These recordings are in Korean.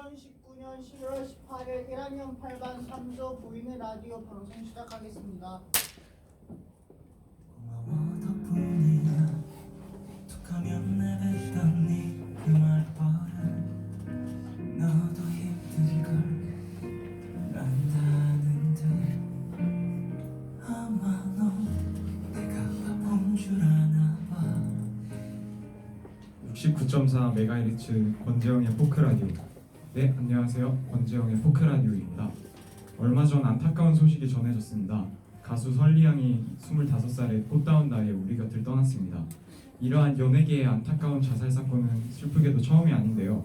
2019년 11월 18일 1학년 8반 3조 보이는 라디오 방송 시작하겠습니다. 고마워 덕분이야. 툭하면 내뱉던 네그 말버릇 너도 힘들 걸 안다는데 아마 너 내가 바쁜 줄 아나 봐. 69.4MHz 권재영의 포크 라디오 네 안녕하세요. 권재영의 포크라디오입니다. 얼마 전 안타까운 소식이 전해졌습니다. 가수 설리양이 25살의 꽃다운 나이에 우리 곁을 떠났습니다. 이러한 연예계의 안타까운 자살 사건은 슬프게도 처음이 아닌데요.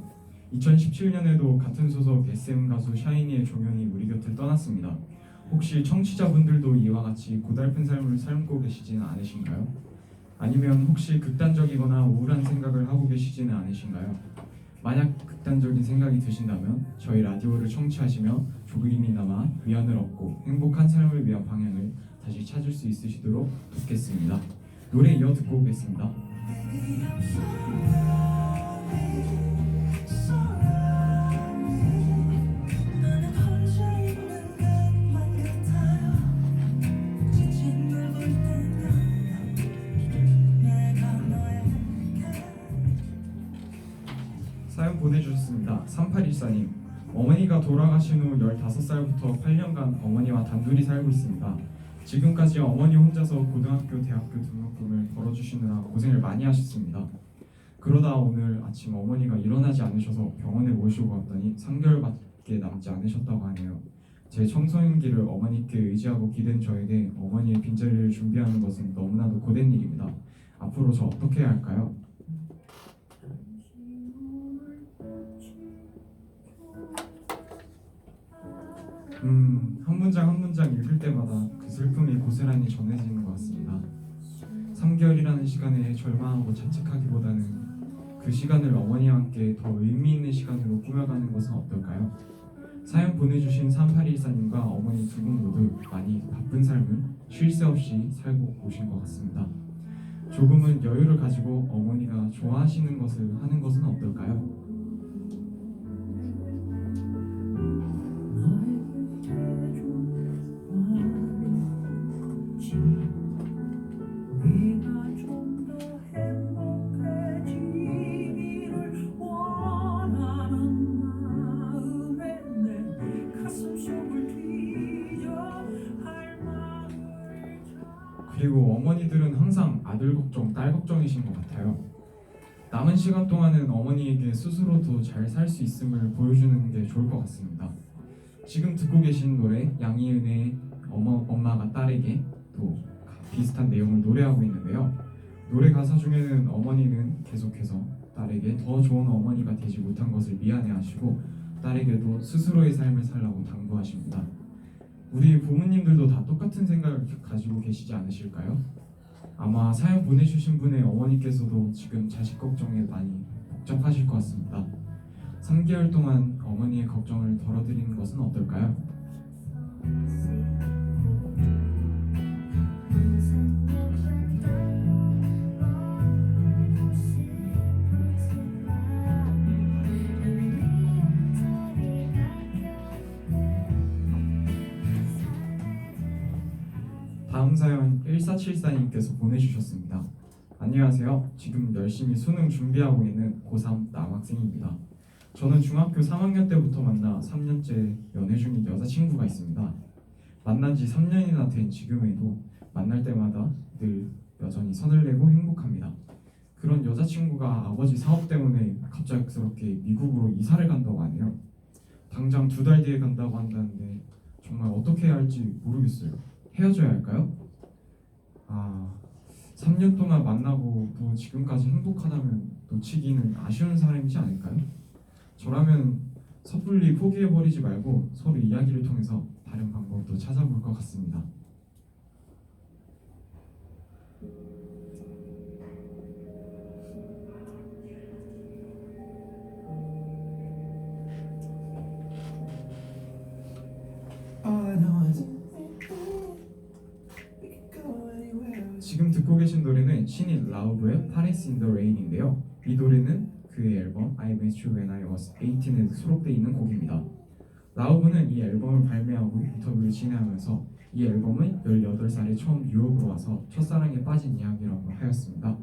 2017년에도 같은 소속 SM 가수 샤이니의 종현이 우리 곁을 떠났습니다. 혹시 청취자분들도 이와 같이 고달픈 삶을 살고 계시지는 않으신가요? 아니면 혹시 극단적이거나 우울한 생각을 하고 계시지는 않으신가요? 만약 극단적인 생각이 드신다면 저희 라디오를 청취하시며 조금이나마 위안을 얻고 행복한 삶을 위한 방향을 다시 찾을 수 있으시도록 돕겠습니다. 노래 이어 듣고 오겠습니다. 3814님 어머니가 돌아가신 후 15살부터 8년간 어머니와 단둘이 살고 있습니다. 지금까지 어머니 혼자서 고등학교, 대학교 등록금을 벌어주시느라 고생을 많이 하셨습니다. 그러다 오늘 아침 어머니가 일어나지 않으셔서 병원에 모시고 갔더니 3개월밖에 남지 않으셨다고 하네요. 제 청소년기를 어머니께 의지하고 기댄 저에게 어머니의 빈자리를 준비하는 것은 너무나도 고된 일입니다. 앞으로 저 어떻게 해야 할까요? 음, 한 문장 한 문장 읽을 때마다 그 슬픔이 고스란히 전해지는 것 같습니다. 3개월이라는 시간에 절망하고 자책하기보다는 그 시간을 어머니와 함께 더 의미 있는 시간으로 꾸며가는 것은 어떨까요? 사연 보내주신 3814님과 어머니 두 분 모두 많이 바쁜 삶을 쉴 새 없이 살고 오신 것 같습니다. 조금은 여유를 가지고 어머니가 좋아하시는 것을 하는 것은 어떨까요? 그리고 어머니들은 항상 아들 걱정, 딸 걱정이신 것 같아요. 남은 시간 동안은 어머니에게 스스로도 잘살 수 있음을 보여주는 게 좋을 것 같습니다. 지금 듣고 계신 노래 양희은의 어머, 엄마가 딸에게 또 비슷한 내용을 노래하고 있는데요. 노래 가사 중에는 어머니는 계속해서 딸에게 더 좋은 어머니가 되지 못한 것을 미안해하시고 딸에게도 스스로의 삶을 살라고 당부하십니다. 우리 부모님들도 다 똑같은 생각을 가지고 계시지 않으실까요? 아마 사연 보내주신 분의 어머니께서도 지금 자식 걱정에 많이 복잡하실 것 같습니다. 3개월 동안 어머니의 걱정을 덜어드리는 것은 어떨까요? 다음 사연 1474님께서 보내주셨습니다. 안녕하세요. 지금 열심히 수능 준비하고 있는 고3 남학생입니다. 저는 중학교 3학년 때부터 만나 3년째 연애 중인 여자친구가 있습니다. 만난 지 3년이나 된 지금에도 만날 때마다 늘 여전히 선을 내고 행복합니다. 그런 여자친구가 아버지 사업 때문에 갑작스럽게 미국으로 이사를 간다고 하네요. 당장 두 달 뒤에 간다고 한다는데 정말 어떻게 해야 할지 모르겠어요. 헤어져야 할까요? 아, 3년 동안 만나고 또 지금까지 행복하다면 놓치기는 아쉬운 사람이지 않을까요? 저라면 섣불리 포기해버리지 말고 서로 이야기를 통해서 다른 방법도 찾아볼 것 같습니다. 듣고 계신 노래는 신인 라우브의 Paris in the Rain인데요. 이 노래는 그의 앨범 I Met You When I Was 18에 수록되어 있는 곡입니다. 라우브는 이 앨범을 발매하고 인터뷰를 진행하면서 이 앨범은 18살에 처음 뉴욕으로 와서 첫사랑에 빠진 이야기라고 하였습니다.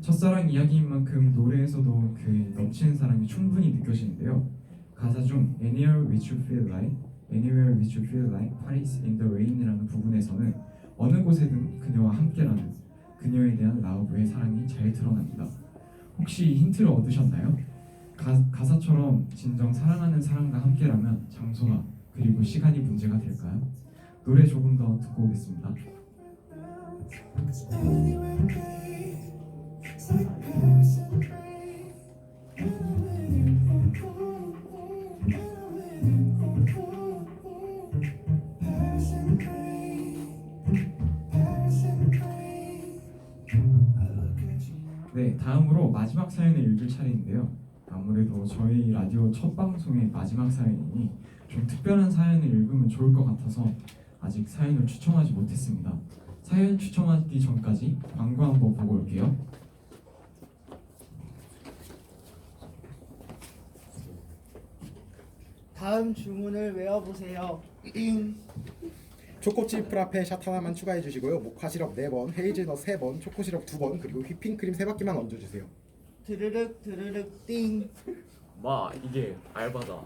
첫사랑 이야기인 만큼 노래에서도 그 넘치는 사랑이 충분히 느껴지는데요. 가사 중 Anywhere Which You Feel Like, Anywhere Which You Feel Like, Paris in the Rain이라는 부분에서는 어느 곳에든 그녀와 함께라는 그녀에 대한 라우브의 사랑이 잘 드러납니다. 혹시 이 힌트를 얻으셨나요? 가, 가사처럼 진정 사랑하는 사람과 함께라면 장소가 그리고 시간이 문제가 될까요? 노래 조금 더 듣고 오겠습니다. 네, 다음으로 마지막 사연을 읽을 차례인데요. 아무래도 저희 라디오 첫 방송의 마지막 사연이니 좀 특별한 사연을 읽으면 좋을 것 같아서 아직 사연을 추첨하지 못했습니다. 사연 추첨하기 전까지 광고 한번 보고 올게요. 다음 주문을 외워보세요. 초코칩 프라페 샷 하나만 추가해 주시고요. 모카 시럽 4번, 헤이즐넛 3번, 초코 시럽 2번, 그리고 휘핑크림 3바퀴만 얹어 주세요. 드르륵 드르륵 띵. 마 이게 알바다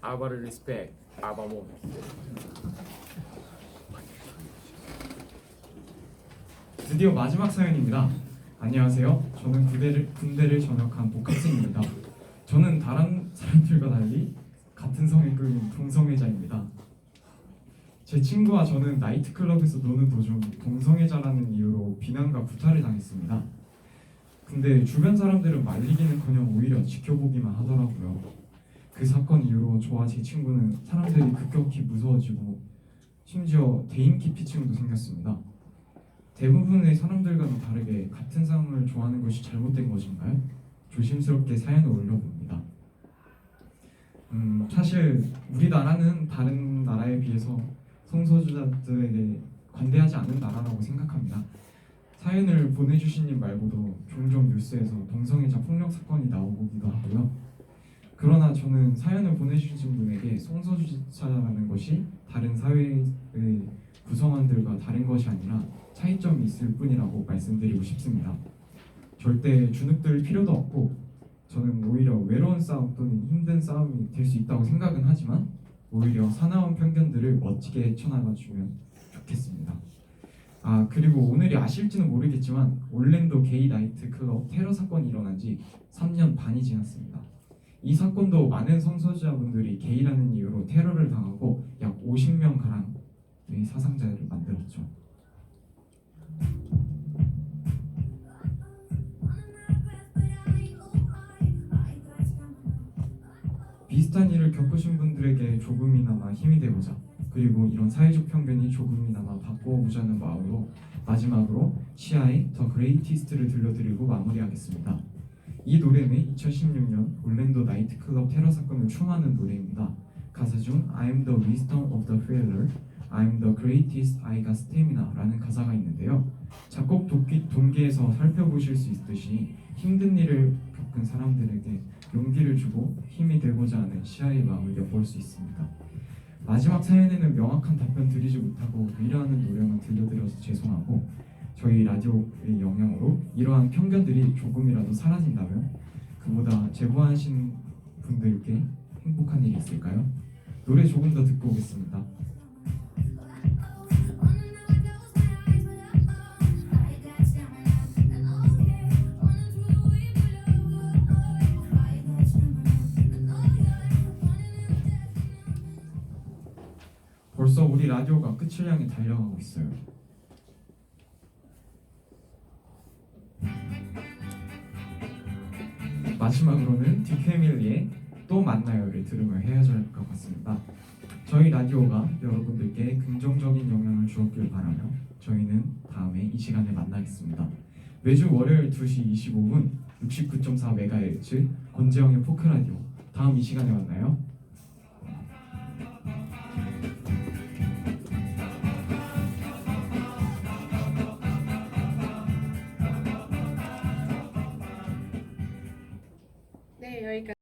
알바를 리스펙 알바몬 드디어 마지막 사연입니다. 안녕하세요. 저는 군대를, 군대를 전역한 복학생입니다. 저는 다른 사람들과 달리 같은 성에 끌린 동성애자입니다. 제 친구와 저는 나이트클럽에서 노는 도중 동성애자라는 이유로 비난과 구타를 당했습니다. 근데 주변 사람들은 말리기는커녕 오히려 지켜보기만 하더라고요. 그 사건 이후로 저와 제 친구는 사람들이 급격히 무서워지고 심지어 대인 기피증도 생겼습니다. 대부분의 사람들과는 다르게 같은 상을 좋아하는 것이 잘못된 것인가요? 조심스럽게 사연을 올려봅니다. 음, 사실 우리나라는 다른 나라에 비해서 성소수자들에게 관대하지 않은 나라라고 생각합니다. 사연을 보내주신 님 말고도 종종 뉴스에서 동성애자 폭력 사건이 나오기도 하고요. 그러나 저는 사연을 보내주신 분에게 성소수자라는 것이 다른 사회의 구성원들과 다른 것이 아니라 차이점이 있을 뿐이라고 말씀드리고 싶습니다. 절대 주눅들 필요도 없고 저는 오히려 외로운 싸움 또는 힘든 싸움이 될 수 있다고 생각은 하지만 오히려 사나운 편견들을 멋지게 헤쳐나가 주면 좋겠습니다. 아 그리고 오늘이 아실지는 모르겠지만 올랜도 게이 나이트 클럽 테러 사건이 일어난 지 3년 반이 지났습니다. 이 사건도 많은 성소수자분들이 게이라는 이유로 테러를 당하고 약 50명 가량의 사상자를 만들었죠. 비슷한 일을 겪으신 분들에게 조금이나마 힘이 되고자 그리고 이런 사회적 편견이 조금이나마 바꿔보자는 마음으로 마지막으로 시아의 더 그레이티스트를 들려드리고 마무리하겠습니다. 이 노래는 2016년 올랜도 나이트클럽 테러 사건을 추모하는 노래입니다. 가사 중 I'm the wisdom of the failure, I'm the greatest, I got stamina라는 가사가 있는데요. 작곡 동기, 동기에서 살펴보실 수 있듯이 힘든 일을 겪은 사람들에게 용기를 주고 힘이 되고자 하는 시아의 마음을 엿볼 수 있습니다. 마지막 사연에는 명확한 답변 드리지 못하고 위로하는 노래만 들려드려서 죄송하고 저희 라디오의 영향으로 이러한 편견들이 조금이라도 사라진다면 그보다 제보하신 분들께 행복한 일이 있을까요? 노래 조금 더 듣고 오겠습니다. 끝을 향해 달려가고 있어요. 마지막으로는 디캐밀리의 또 만나요를 들으며 헤어질 것 같습니다. 저희 라디오가 여러분들께 긍정적인 영향을 주었길 바라며 저희는 다음에 이 시간에 만나겠습니다. 매주 월요일 2시 25분 69.4MHz 권재영의 포크라디오 다음 이 시간에 만나요.